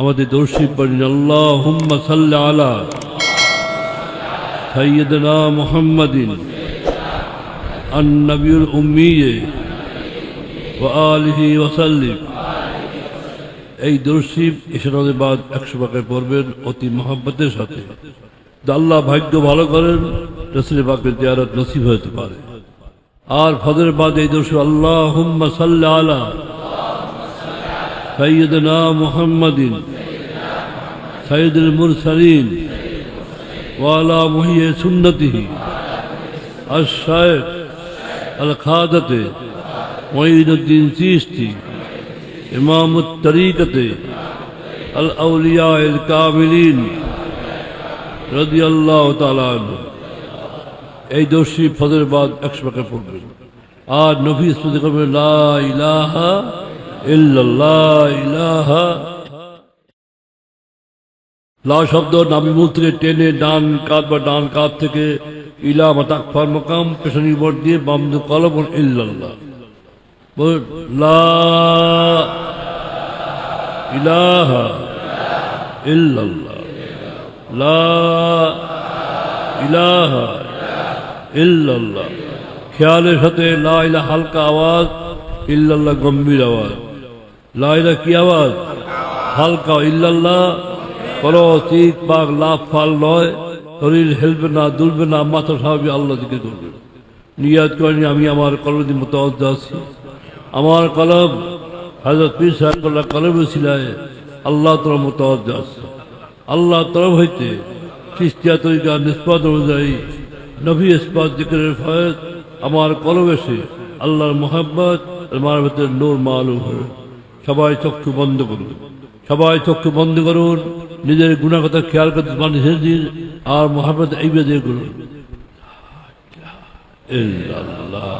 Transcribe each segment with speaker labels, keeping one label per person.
Speaker 1: আমাদের দর্শী পড়েন আল্লাহ হুম্মা সাল্লা আলা সৈয়দনা মুহাম্মাদিন النبي الأمي وآله وسلم এই দর্শিব ইশরাদের বাদ একশো টাকায় পড়বেন অতি মহাব্বতের সাথে যা আল্লাহ ভাগ্য ভালো করেন রসুল বাকের জিয়ারত নসিব হতে পারে আর ফজরের বাদ এই দর্শিব আল্লাহ হুম্মা সাল্লা আলা সৈয়দনা মুহাম্মাদিন সৈয়দুল মুরসালিন ওয়ালা মুহিয়ে সুন্নতিহি الشيخ الخادة معين الدين سيستي إمام الطريقة الأولياء الكاملين رضي الله تعالى عنه এই দর্শী ফজর বাদ একশো টাকা পড়বেন আর নফিস পদে করবেন লা ইলাহা ইলাহা। লা শব্দ মুখ থেকে টেনে ডান কাত বা ডান কাত থেকে ইলা মাতাকফার মকাম পেছনি বর দিয়ে বাম দু কলম ইল্লাল্লাহ। লা ইলাহা ইল্লাল্লাহ। লা ইলাহা ইল্লাল্লাহ। খেয়ালের সাথে লা ইলা হালকা আওয়াজ, ইল্লাল্লাহ গম্ভীর আওয়াজ। লা ইলা কি আওয়াজ? হালকা ইল্লাল্লাহ, কোনো চিক পাক লাভ ফাল নয়, শরীর হেলবে না, দুলবে না, মাথা স্বাভাবিক আল্লাহ দিকে করবে নিয়াদ করেনি আমি আমার কলমের মতো আছি। আমার কলম হাজরত পীর সাহেব কলমে ছিলায় আল্লাহ তোর মতো আছে। আল্লাহ তরফ হইতে খ্রিস্টিয়া তরিকা নিষ্পাদ অনুযায়ী নবী ইস্পাত জিকিরের ফয়েজ আমার কলম এসে আল্লাহর মোহাম্মত আমার ভেতরে নূর মালুম হবে সবাই চক্ষু বন্ধ করুন। সবাই চক্ষু বন্ধ করুন, নিজের গুণাগত খেয়াল করতে মানুষের দিন আর মোহাম্মদ এই বেদে করুন। ইল্লাল্লাহ।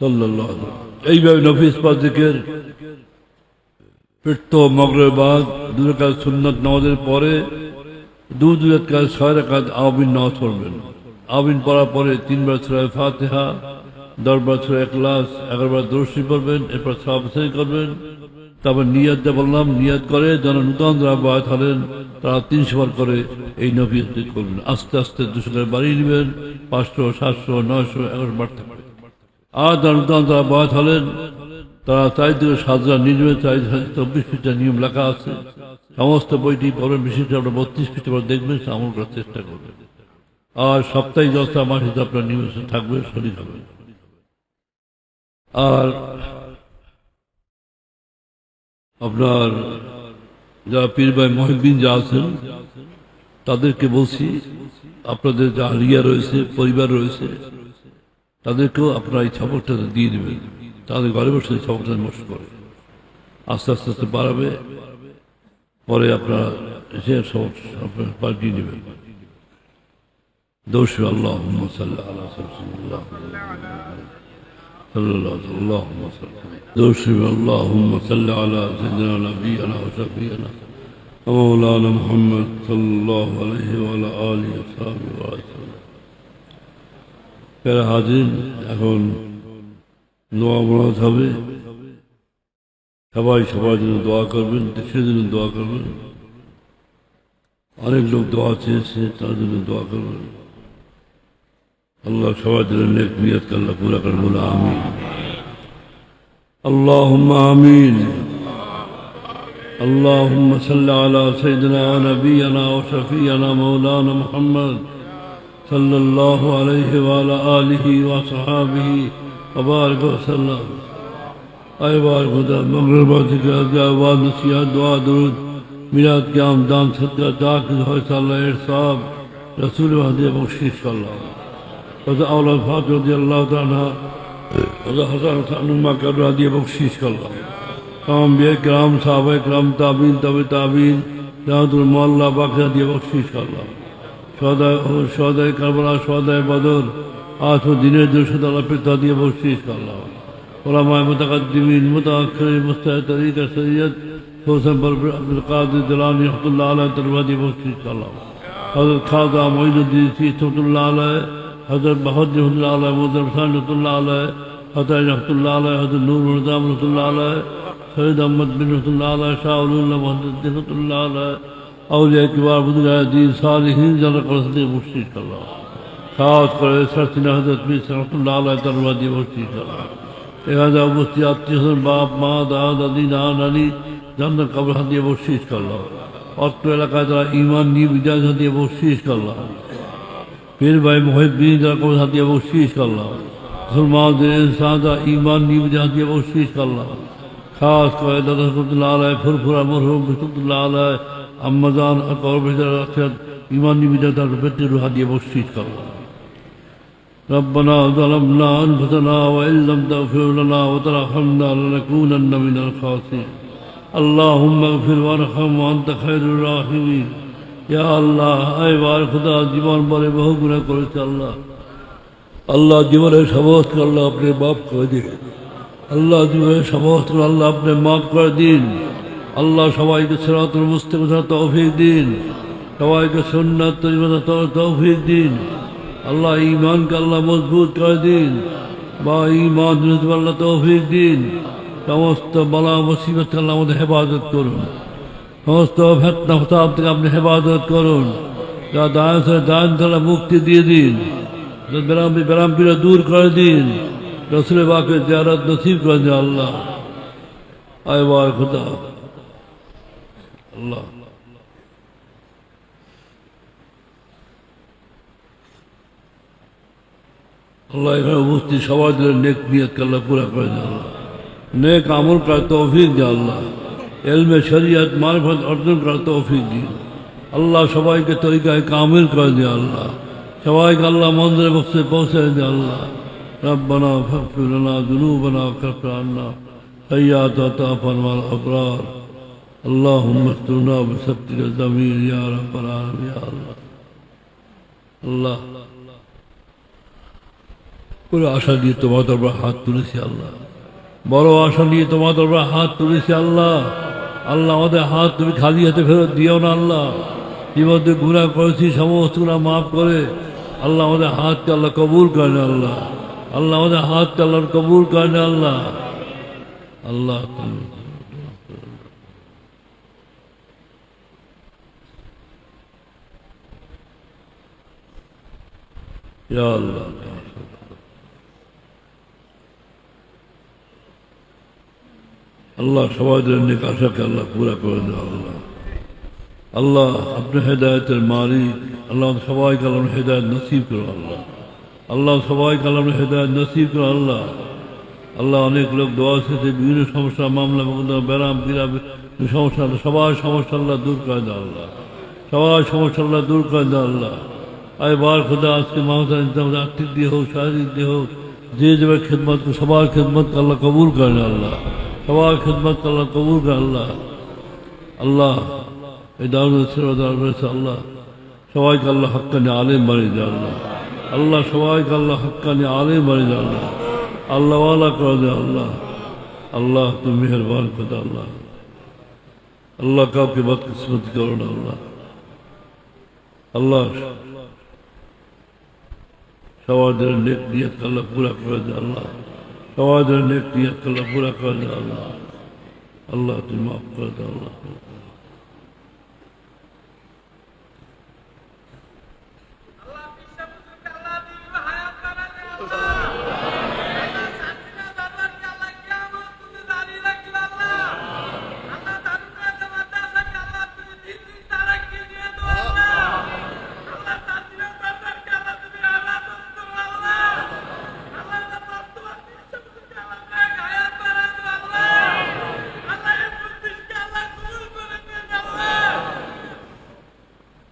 Speaker 1: এইভাবে নফিস পাজিকের পীর্থ মগরের বাদ, দুই কাজ সুন্নত নামাজের পরে দু দুই কাজ ছয় কাজ আবিন নামাজ পড়বেন। আবিন পড়ার পরে তিনবার ছড়ায় ফাতেহা, দশবার ছড়ায় ক্লাস এগারোবার দর্শী পড়বেন, এরপর সাবসাই করবেন। তারপর নিয়াদ যা বললাম নিয়াদ করে যারা নূতন যারা বয়াত হলেন, তারা তিনশো বার করে এই নফিস করবেন। আস্তে আস্তে দুশো করে বাড়িয়ে নেবেন, পাঁচশো, সাতশো, নয়শো এগারো বাড়তে পারে আর নূতন যারা বায়াত হলেন, তারা চাই থেকে সাজরা নির্মে চাই চব্বিশ পৃষ্ঠা নিয়ম লেখা আছে। সমস্ত বইটি পড়বেন বিশেষ আপনার বত্রিশ পৃষ্ঠা পর দেখবেন আমল করার চেষ্টা করবেন। আর সপ্তাহে দশটা আমার সাথে আপনার নিয়মিত থাকবে, শরীর হবে। আর আপনার যারা পীর ভাই মহিবিন যা আছেন, তাদেরকে বলছি, আপনাদের যা রিয়া রয়েছে, পরিবার রয়েছে তাদেরকেও আপনারা এই ছবকটা দিয়ে দেবেন তাদের ঘরে বসে এই ছবকটা নষ্ট করে আস্তে আস্তে আস্তে বাড়াবে পরে আপনারা এসে সবক আপনার পাল্টিয়ে নেবেন দোষী আল্লাহ সাল্লাহ আল্লাহ صلى الله عليه اللهم صل دوشي اللهم صل على سيدنا نبينا وشفينا ومولانا محمد صلى الله عليه وعلى آله وصحبه وسلم প্যারা হাজির এখন দোয়া মনাত হবে সবাই সবার জন্য দোয়া করবেন দেশের জন্য দোয়া করবেন অনেক লোক দোয়া চেয়েছে তার জন্য দোয়া করবেন আল্লাহ সবার জন্য নেক নিয়ত আল্লাহ পুরা করেন বলে আমিন اللهم آمين اللهم صل على سيدنا ونبينا وشفينا مولانا محمد صلى الله عليه وعلى آله وصحابه وبارك وسلم اے بار خدا مغرب آباد نصیحت دعا درود میلاد کے آمدان صدقہ داخ صلی صاحب رسول وحد بخشش صلی اللہ خدا اولا فاطمہ رضی اللہ تعالیٰ خدا حسن حسنما کر رضی بخشش صلی اللہ تمام بے کرام صحابہ کرام تابین تب تابین جہاں المولہ باقی رضی بخشش صلی اللہ সদায় সদায় কারবালা সদায় বদর আজ ও দিনের দুশো আল্লাহ পিতা দিয়ে বসছিস আল্লাহ ওলামায় মোতাকাদ্দিমিন মোতাক্ষর মুস্তাহ তরিকা সৈয়দ হোসেন বরবর আব্দুল কাদের দিলানি রহমতুল্লাহ আলাহ তরবা দিয়ে বসছিস আল্লাহ হজরত খাজা মঈনুদ্দিন সিসতুল্লাহ আলাহ হজরত বাহদ্দিন রহমতুল্লাহ আলাহ মোদর হাসান রহমতুল্লাহ আলাহ হতাই রহমতুল্লাহ আলাহ হজরত নূর রহদাম রহমতুল্লাহ আলাহ সৈয়দ আহমদ বিন রহমতুল্লাহ আলাহ اولیاء کبار بدلہ دین صالحین جل قرصنے مشتی کر رہا خواہد کر رہے سرسن حضرت میں سرحمت اللہ علیہ کروا دی مشتی کر رہا اے حضرت مفتی آتی حضر باپ، ماں، داد علی آن علی جنہ قبر حضرت حدی مشتیش کر رہا اور تو علاقہ ترہ ایمان نی بجائز حدی مشتیش کر رہا پھر بھائی محب بین جل قبر حدی مشتیش کر رہا سلمان دین انسان دا ایمان نی بجائز حدی مشتیش کر رہا خواہد کر حضرت اللہ علیہ، پھر پھر مرحوم بسم اللہ علیہ রাখছেন ইমান নিয়ে বিজয় তার পেটের হাত দিয়ে বসিস করলাম ربنا ظلمنا أنفسنا وإن لم تغفر لنا وترحمنا لنكونن من الخاسرين اللهم اغفر وارحم وأنت خير الراحمين يا الله أي بار خدا জীবন বলে বহু গুণা করেছে আল্লাহ আল্লাহ জীবনের সমস্ত আল্লাহ আপনি মাফ করে দিন আল্লাহ জীবনের সমস্ত আল্লাহ আপনি মাফ করে দিন আল্লাহ সবাইকে সেরাতুল মুস্তিক তৌফিক দিন। সবাইকে সুন্নাত তরিমত তৌফিক দিন। আল্লাহ ইমানকে আল্লাহ মজবুত করে দিন। বা ইমান আল্লাহ তৌফিক দিন। সমস্ত বালা মুসিবত আল্লাহ আমাদের হেফাজত করুন। সমস্ত ফেতনা ফতাব থেকে আপনি হেফাজত করুন। যা দায়ন দায়ন তালা মুক্তি দিয়ে দিন। ব্যারাম ব্যারাম পীড়া দূর করে দিন। রসুলের বাকে জিয়ারত নসিব করে দিন আল্লাহ। আয় বার খুদা। আল্লাহ আল্লাহ এখানে উপস্থিত সবার জন্য নেক নিয়ত আল্লাহ পুরা করে দেয় আল্লাহ নেক আমল করার তৌফিক দে আল্লাহ এলমে শরিয়ত মারফত অর্জন করার তৌফিক দিন আল্লাহ সবাইকে তরিকায় কামিল করে দিয়ে আল্লাহ সবাইকে আল্লাহ মন্দিরে বসে পৌঁছে দিয়ে আল্লাহ ربنا فاغفر لنا ذنوبنا وكفر عنا سيئات وتوفنا الابرار اللهم استرنا بستر الضمير يا رب العالمين يا الله الله করে আশা নিয়ে তোমার দরবার হাত তুলেছি আল্লাহ বড় আশা নিয়ে তোমার দরবার হাত তুলেছি আল্লাহ আল্লাহ আমাদের হাত তুমি খালি হাতে ফেরত দিও না আল্লাহ জীবনে গুণা করেছি সমস্ত গুণা মাফ করে আল্লাহ আমাদের হাতকে আল্লাহ কবুল করেন আল্লাহ আল্লাহ আমাদের হাতকে আল্লাহ কবুল করেন আল্লাহ আল্লাহ ইয়া আল্লাহ আল্লাহ সবাই জন্য আশাকে আল্লাহ পুরা করে দেওয়া আল্লাহ। আল্লাহ আপনি হেদায়তের মালিক, আল্লাহ সবাইকে আল্লাহ হেদায়ত নসিব করো আল্লাহ। আল্লাহ সবাইকে আল্লাহ হেদায়ত নসিব করো আল্লাহ। আল্লাহ অনেক লোক দোয়া শেষে বিভিন্ন সমস্যা, মামলা ব্যারাম পীড়া সমস্যা, সবার সমস্যা আল্লাহ দূর করে দাও আল্লাহ। সবার সমস্যা আল্লাহ দূর করে দাও আল্লাহ। আয় বার খোদা আজকে মাহতা আর্থিক দিয়ে হোক শারীরিক দিয়ে হোক যে যাবে খেদমত সবার খেদমত আল্লাহ কবুল করেন আল্লাহ সবার খেদমত আল্লাহ কবুল করে আল্লাহ আল্লাহ এই দারুণ রয়েছে আল্লাহ সবাইকে আল্লাহ হক্কানি আলেম বানিয়ে দেয় আল্লাহ আল্লাহ সবাইকে আল্লাহ হক্কানি আলেম বানিয়ে দেয় আল্লাহ আল্লাহওয়ালা করে দেয় আল্লাহ আল্লাহ তুমি মেহরবান করে আল্লাহ আল্লাহ কাউকে বদকিসমত করো না আল্লাহ আল্লাহ সমাজের নেক নিয়ত আল্লাহ পুরা করে দে আল্লাহ সমাজের নেক নিয়ত আল্লাহ পুরা করে দে আল্লাহ আল্লাহ তুমি মাফ করে দাও আল্লাহ
Speaker 2: আল্লাহ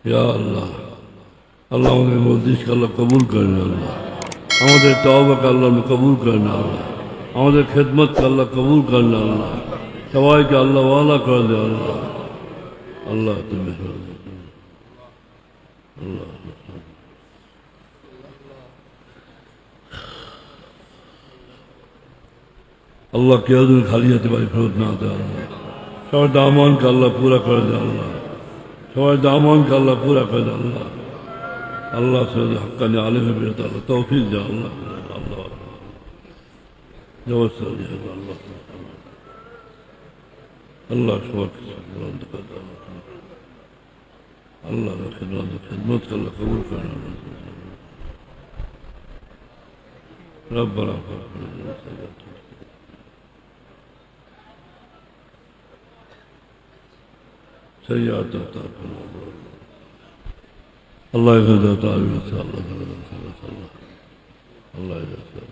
Speaker 1: ইয়া আল্লাহ আল্লাহ আমাদের মসজিদকে আল্লাহ কবুল করেন আল্লাহ আমাদের তওবাকে আল্লাহ কবুল করেন আল্লাহ আমাদের খেদমতকে আল্লাহ কবুল করেন আল্লাহ সবাইকে আল্লাহ ওয়ালা করে দে আল্লাহ আল্লাহ তুমি আল্লাহ আল্লাহ কেউ যেন খালি হাতে বাড়ি ফেরত না দেয় আল্লাহ সবার দামানকে আল্লাহ পুরা করে দেয় আল্লাহ সবাই দামানকে আল্লাহ পুরা করে দেয় আল্লাহ আল্লাহ সৈয়দ হক্কানি আলিমে বেরত আল্লাহ তৌফিক দেয় আল্লাহ আল্লাহ ব্যবস্থা দিয়ে দেয় আল্লাহ আল্লাহ সবার কিছু বন্ধ করে দেয় আল্লাহ খেদমত খেদমত আল্লাহ কবুল করেন ربنا فاغفر سيئات عطا الله يفيد عطا ان شاء الله الله يفيد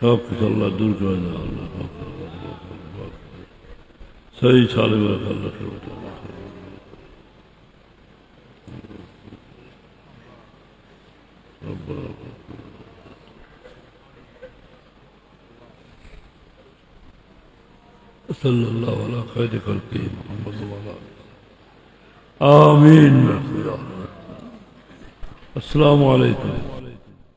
Speaker 1: شوقك الله دور كوينا الله صحيح صالح الله خير صلى الله على خير خلقه محمد وعلى آمين. السلام عليكم.